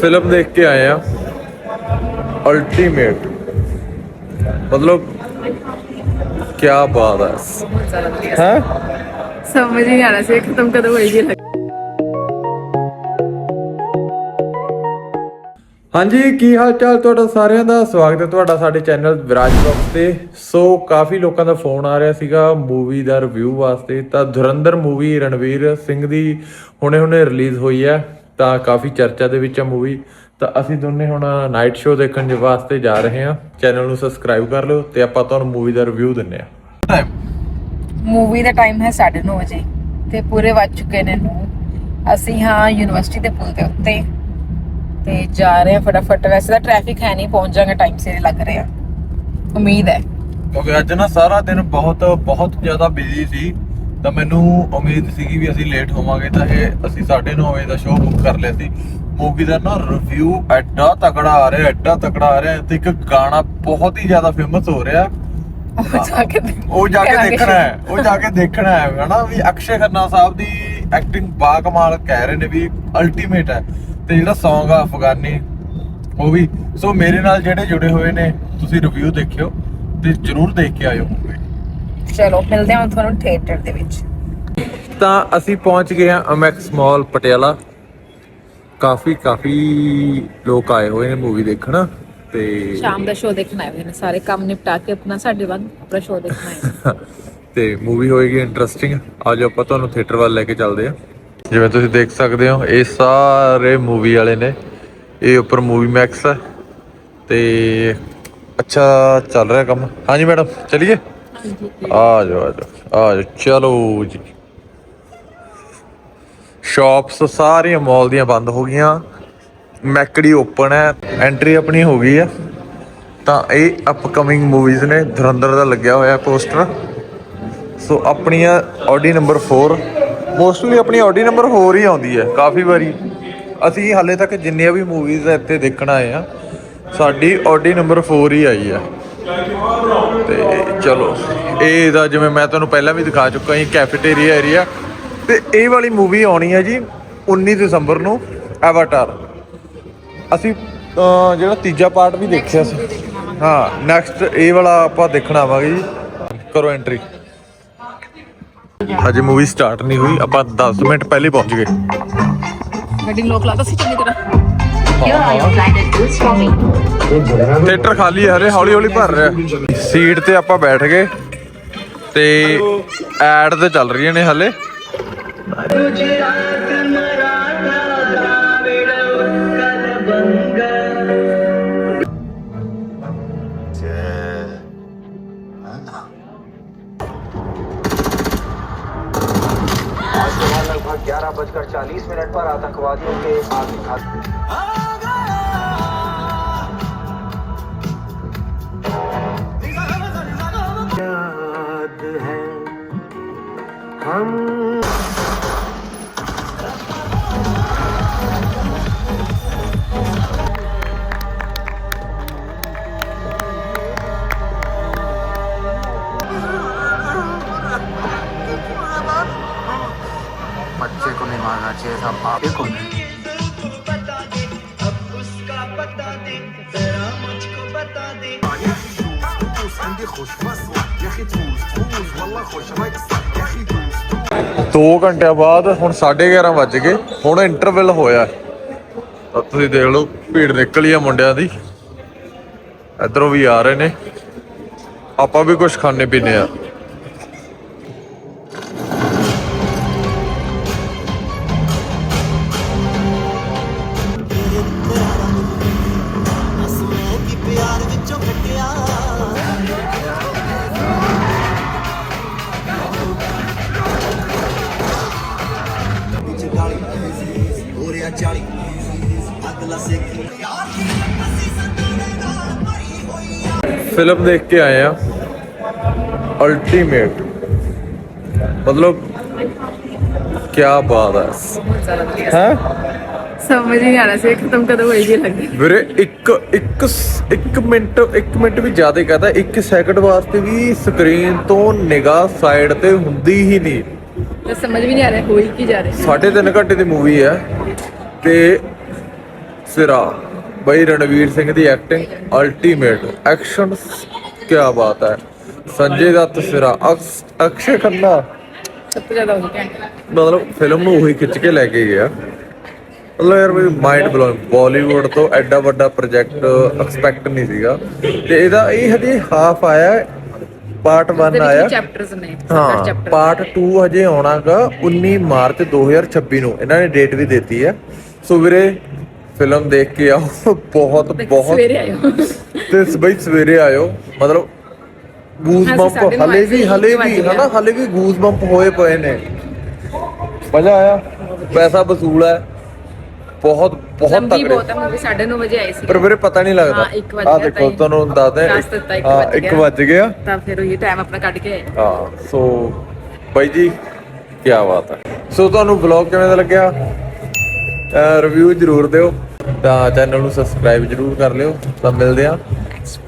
Film देख के आए हैं। अल्टीमेट मतलब क्या बात है। हाँ? समझ नहीं आ रहा खत्म कदम होगी ਹਾਂਜੀ, ਕੀ ਹਾਲ ਚਾਲ ਤੁਹਾਡਾ ਸਾਰਿਆਂ ਦਾ? ਸਵਾਗਤ ਹੈ ਤੁਹਾਡਾ ਸਾਡੇ ਚੈਨਲ ਵਿਰਾਜ ਬਲੌਗਸ ਤੇ। ਸੋ, ਕਾਫੀ ਲੋਕਾਂ ਦਾ ਫੋਨ ਆ ਰਿਹਾ ਸੀਗਾ ਮੂਵੀ ਦਾ ਰਿਵਿਊ ਵਾਸਤੇ। ਤਾਂ ਧੁਰੰਧਰ ਮੂਵੀ ਰਣਵੀਰ ਸਿੰਘ ਦੀ ਹੁਣੇ-ਹੁਣੇ ਰਿਲੀਜ਼ ਹੋਈ ਹੈ। ਤਾਂ ਕਾਫੀ ਚਰਚਾ ਦੇ ਵਿੱਚ ਹੈ ਮੂਵੀ ਤਾਂ ਅਸੀਂ ਦੋਨੇ ਹੁਣ ਨਾਈਟ ਸ਼ੋਅ ਦੇਖਣ ਦੇ ਵਾਸਤੇ ਜਾ ਰਹੇ ਹਾਂ। ਚੈਨਲ ਨੂੰ ਸਬਸਕ੍ਰਾਈਬ ਕਰ ਲਓ ਤੇ ਆਪਾਂ ਤੁਹਾਨੂੰ ਮੂਵੀ ਦਾ ਰਿਵਿਊ ਦਿੰਨੇ ਆ ਟਾਈਮ ਮੂਵੀ ਦਾ ਟਾਈਮ ਹੈ 9:30 ਵਜੇ ਤੇ ਪੂਰੇ ਵੱਜ ਚੁੱਕੇ ਨੇ ਨੂੰ। ਅਸੀਂ ਹਾਂ ਯੂਨੀਵਰਸਿਟੀ ਦੇ ਪੁਲ ਦੇ ਉੱਤੇ। ਤੇ ਜਾ ਰਹੇ ਹਾਂ ਫਟਾਫਟ। ਵੈਸੇ ਤਾਂ ਟ੍ਰੈਫਿਕ ਹੈ ਨਹੀਂ ਪਹੁੰਚ ਜਾਵਾਂਗੇ ਟਾਈਮ ਸਿਰ ਲੱਗ ਰਿਹਾ ਉਮੀਦ ਹੈ। ਕਿਉਂਕਿ ਅੱਜ ਨਾ ਸਾਰਾ ਦਿਨ ਬਹੁਤ ਬਹੁਤ ਜ਼ਿਆਦਾ ਬਿਜ਼ੀ ਸੀ। ਤਾਂ ਮੈਨੂੰ ਉਮੀਦ ਸੀਗੀ ਵੀ ਅਸੀਂ ਲੇਟ ਹੋਵਾਂਗੇ ਤਾਂ ਇਹ ਅਸੀਂ 9:30 ਵਜੇ ਦਾ ਸ਼ੋਅ ਬੁੱਕ ਕਰ ਲਿਆ ਸੀ। ਮੂਵੀ ਦਾ ਨਾ ਰਿਵਿਊ ਐਡਾ ਤਕੜਾ ਆ ਰਿਹਾ ਐਡਾ ਤਕੜਾ ਆ ਰਿਹਾ ਤੇ ਇੱਕ ਗਾਣਾ ਬਹੁਤ ਹੀ ਜ਼ਿਆਦਾ ਫੇਮਸ ਹੋ ਰਿਹਾ। ਉਹ ਜਾ ਕੇ ਦੇਖ- ਉਹ ਜਾ ਕੇ ਕਰਾਂਗੇ। ਦੇਖਣਾ ਹੈ ਉਹ ਜਾ ਕੇ ਦੇਖਣਾ ਹੈ। ਹਨਾ ਵੀ ਅਕਸ਼ੇ ਖੰਨਾ ਸਾਹਿਬ ਦੀ ਐਕਟਿੰਗ ਬਾ ਕਮਾਲ ਕਹਿ ਰਹੇ ਨੇ ਵੀ ਅਲਟੀਮੇਟ ਹੈ। ਤੇ ਜਿਹੜਾ Song ਆ ਅਫਗਾਨੀ ਉਹ ਵੀ ਸੋ ਮੇਰੇ ਨਾਲ ਜਿਹੜੇ ਜੁੜੇ ਹੋਏ ਨੇ ਤੁਸੀਂ ਰਿਵਿਊ ਦੇਖਿਓ ਤੇ ਜਰੂਰ ਦੇਖ ਕੇ ਆਇਓ ਮੂਵੀ ਚਲੋ ਮਿਲਦੇ ਹਾਂ ਤੁਹਾਨੂੰ ਥੀਏਟਰ ਦੇ ਵਿੱਚ। ਤਾਂ ਅਸੀਂ ਪਹੁੰਚ ਗਏ ਹਾਂ ਅਮੈਕਸ ਮਾਲ ਪਟਿਆਲਾ। ਕਾਫੀ ਕਾਫੀ ਲੋਕ ਆਏ ਹੋਏ ਨੇ ਮੂਵੀ ਦੇਖਣ ਤੇ ਸ਼ਾਮ ਦਾ ਸ਼ੋਅ ਦੇਖਣਾ ਹੈ ਨੇ ਸਾਰੇ ਕੰਮ ਨਿਪਟਾ ਕੇ ਆਪਣਾ ਸਾਡੇ ਵੱਲ ਆਪਣਾ ਸ਼ੋਅ ਦੇਖਣਾ ਹੈ ਤੇ ਮੂਵੀ ਹੋਏਗੀ ਇੰਟਰਸਟਿੰਗ ਆਜੋ ਆਪਾਂ ਤੁਹਾਨੂੰ ਥੀਏਟਰ ਵੱਲ ਲੈ ਕੇ ਚੱਲਦੇ ਹਾਂ। ਜਿਵੇਂ ਤੁਸੀਂ ਦੇਖ ਸਕਦੇ ਹੋ, ਇਹ ਸਾਰੇ ਮੂਵੀ ਵਾਲੇ ਨੇ। ਇਹ ਉੱਪਰ ਮੂਵੀ ਮੈਕਸ ਹੈ ਤੇ ਅੱਛਾ ਚੱਲ ਰਿਹਾ ਕੰਮ। ਹਾਂਜੀ ਮੈਡਮ ਚਲਿਏ? ਆ ਜਾਓ ਆ ਜਾਓ ਆ ਜਾਓ ਚਲੋ ਜੀ। ਸ਼ਾਪਸ ਸਾਰੀਆਂ ਮਾਲ ਦੀਆਂ ਬੰਦ ਹੋ ਗਈਆਂ। ਮੈਕੜੀ ਓਪਨ ਹੈ ਐਂਟਰੀ ਆਪਣੀ ਹੋ ਗਈ ਹੈ ਤਾਂ ਇਹ ਅਪਕਮਿੰਗ ਮੂਵੀਜ਼ ਨੇ, ਧੁਰੰਧਰ ਦਾ ਲੱਗਿਆ ਹੋਇਆ ਪੋਸਟਰ ਸੋ ਆਪਣੀਆਂ ਆਡੀ ਨੰਬਰ 4 ਮੋਸਟਲੀ ਆਪਣੀ ਆਡੀ ਨੰਬਰ 4 ਹੀ ਆਉਂਦੀ ਹੈ ਕਾਫੀ ਵਾਰੀ। ਅਸੀਂ ਹਾਲੇ ਤੱਕ ਜਿੰਨੀਆਂ ਵੀ ਮੂਵੀਜ਼ ਇੱਥੇ ਦੇਖਣ ਆਏ ਆ ਸਾਡੀ ਆਡੀ ਨੰਬਰ 4 ਹੀ ਆਈ ਹੈ। ਤੇ ਚਲੋ ਇਹ ਦਾ ਜਿਵੇਂ ਮੈਂ ਤੁਹਾਨੂੰ ਪਹਿਲਾਂ ਵੀ ਦਿਖਾ ਚੁੱਕਾ ਹਾਂ ਕੈਫੇਟੇਰੀਆ ਏਰੀਆ ਤੇ ਇਹ ਵਾਲੀ ਮੂਵੀ ਆਉਣੀ ਹੈ ਜੀ 19 ਦਸੰਬਰ ਨੂੰ ਐਵਾਟਾਰ ਅਸੀਂ ਜਿਹੜਾ ਤੀਜਾ ਪਾਰਟ ਵੀ ਦੇਖਿਆ ਸੀ। ਹਾਂ ਨੈਕਸਟ ਇਹ ਵਾਲਾ ਆਪਾਂ ਦੇਖਣ ਆਵਾਂਗੇ ਜੀ। ਕਰੋ ਐਂਟਰੀ ਹਜੇ। ਮੂਵੀ ਸਟਾਰਟ ਨਹੀਂ ਹੋਈ ਆਪਾਂ 10 ਮਿੰਟ ਪਹਿਲੇ ਪਹੁੰਚ ਗਏ। ਗੱਡੀ ਲੋਕ ਲਾਤਾ ਸੀ ਚੰਗੀ ਤਰ੍ਹਾਂ. ਥੀਏਟਰ ਖਾਲੀ ਹੈ ਹਰੇ ਹੌਲੀ ਹੌਲੀ ਭਰ ਰਿਹਾ। ਸੀਟ ਤੇ ਆਪਾਂ ਬੈਠ ਗਏ ਤੇ ਐਡ ਤੇ ਚੱਲ ਰਹੀਆਂ ਨੇ ਹਲੇ। 40 मिनट पर आतंकवादियों के आत्मघात हम परचेज हम आप ही को देंगे ਦੋ ਘੰਟਿਆਂ ਬਾਅਦ ਹੁਣ 11:30 ਵੱਜ ਗਏ, ਹੁਣ ਇੰਟਰਵਲ ਹੋਇਆ। ਤਾਂ ਤੁਸੀਂ ਦੇਖ ਲਓ, ਭੀੜ ਨਿਕਲੀ ਆ ਮੁੰਡਿਆਂ ਦੀ। ਇਧਰੋਂ ਵੀ ਆ ਰਹੇ ਨੇ। ਆਪਾਂ ਵੀ ਕੁਝ ਖਾਣੇ ਪੀਣੇ ਆ। ਫਿਲਮ ਦੇਖ ਕੇ ਆਏ ਆ। ਅਲਟੀਮੇਟ ਮਤਲਬ ਕੀ ਬਾਤ ਹੈ? ਬਹੁਤ ਜ਼ਿਆਦਾ ਵਧੀਆ ਹੈ ਸਮਝ ਨਹੀਂ ਆ ਰਿਹਾ ਸੀ ਖਤਮ ਕਦੋਂ ਹੋਏਗੀ ਲੱਗਦੀ ਵੀਰੇ ਇੱਕ ਇੱਕ ਇੱਕ ਮਿੰਟ ਇੱਕ ਮਿੰਟ ਵੀ ਜ਼ਿਆਦਾ ਕਹਦਾ ਇੱਕ ਸੈਕਿੰਡ ਵਾਸਤੇ ਵੀ ਸਕਰੀਨ ਤੋਂ ਨਿਗਾਹ ਸਾਈਡ ਤੇ ਹੁੰਦੀ ਹੀ ਨਹੀਂ। ਤੇ ਸਮਝ ਵੀ ਨਹੀਂ ਆ ਰਿਹਾ ਹੋਈ ਕੀ ਜਾ ਰਿਹਾ। ਸਾਢੇ ਤਿੰਨ ਘੰਟੇ ਦੀ ਮੂਵੀ ਹੈ ਤੇ ਸਿਰਾ ਬਈ ਰਣਵੀਰ ਸਿੰਘ ਦੀ ਐਕਟਿੰਗ ਅਲਟੀਮੇਟ ਐਕਸ਼ਨ ਕੀ ਬਾਤ ਹੈ। ਸੰਜੇ ਦੱਤ ਸਿਰਾ ਅਕਸ- ਖੰਨਾ। ਸਭ ਤੋਂ ਜ਼ਿਆਦਾ ਉਹੀ ਘੰਟਾ। ਮਤਲਬ ਫਿਲਮ ਨੂੰ ਉਹੀ ਖਿੱਚ ਕੇ ਲੈ ਕੇ ਗਿਆ ਮਤਲਬ ਯਾਰ ਬਈ ਮਾਈਂਡ ਬਲੋਇੰਗ ਬਾਲੀਵੁੱਡ ਤੋਂ ਐਡਾ ਵੱਡਾ ਪ੍ਰੋਜੈਕਟ ਐਕਸਪੈਕਟ ਨਹੀਂ ਸੀਗਾ। ਤੇ ਇਹਦਾ ਇਹ ਹਜੇ ਹਾਫ ਆਇਆ ਪਾਰਟ 1 ਦੇ ਆਇਆ। ਚੈਪਟਰਸ ਨੇ ਹਾਂ ਪਾਰਟ 2 ਹਜੇ ਆਉਣਾਗਾ 19 ਮਾਰਚ 2026 ਨੂੰ। ਇਹਨਾਂ ਨੇ ਡੇਟ ਵੀ ਦਿੱਤੀ ਹੈ। ਸੋ ਵੀਰੇ ਫਿਲਮ ਦੇਖ ਕੇ ਆਓ। ਬਹੁਤ ਬਹੁਤ। ਸਵੇਰੇ ਆਇਓ। ਤੇ ਬਈ ਸਵੇਰੇ ਆਇਓ। ਮਤਲਬ ਗੂਜ਼ ਅਸੀਂ ਬੰਪ ਹਲੇ ਵੀ ਹਲੇ ਵੀ ਹਨਾ। ਹਲੇ ਵੀ ਗੂਜ਼ ਬੰਪ ਹੋਏ ਪਏ ਨੇ। ਮਜ਼ਾ ਆਇਆ। ਪੈਸਾ ਵਸੂਲ ਹੈ। ਬਹੁਤ ਬਹੁਤ ਤਕੜੇ। ਬਹੁਤ ਹੈ ਮੂਵੀ 9:30 ਵਜੇ ਆਈ ਸੀ। ਪਰ ਵੀਰੇ ਪਤਾ ਨਹੀਂ ਲੱਗਦਾ। ਆ ਦੇਖੋ ਤੁਹਾਨੂੰ ਦੱਸਦੇ ਹਾਂ, ਵੱਜ ਇੱਕ ਗਿਆ। ਵੱਜ ਗਿਆ। ਤਾਂ ਫਿਰ ਉਹ ਟਾਈਮ ਆਪਣਾ ਕੱਢ ਕੇ ਹਾਂ ਸੋ ਬਾਈ ਜੀ ਕੀ ਬਾਤ ਹੈ। ਸੋ ਤੁਹਾਨੂੰ ਵਲੌਗ ਕਿਵੇਂ ਦਾ ਲੱਗਿਆ? ਰਿਵਿਊ ਜਰੂਰ ਦਿਓ। ਤਾਂ ਚੈਨਲ ਨੂੰ ਸਬਸਕ੍ਰਾਈਬ ਜਰੂਰ ਕਰ ਲਿਓ। ਤਾਂ ਮਿਲਦੇ ਆ ਨੈਕਸਟ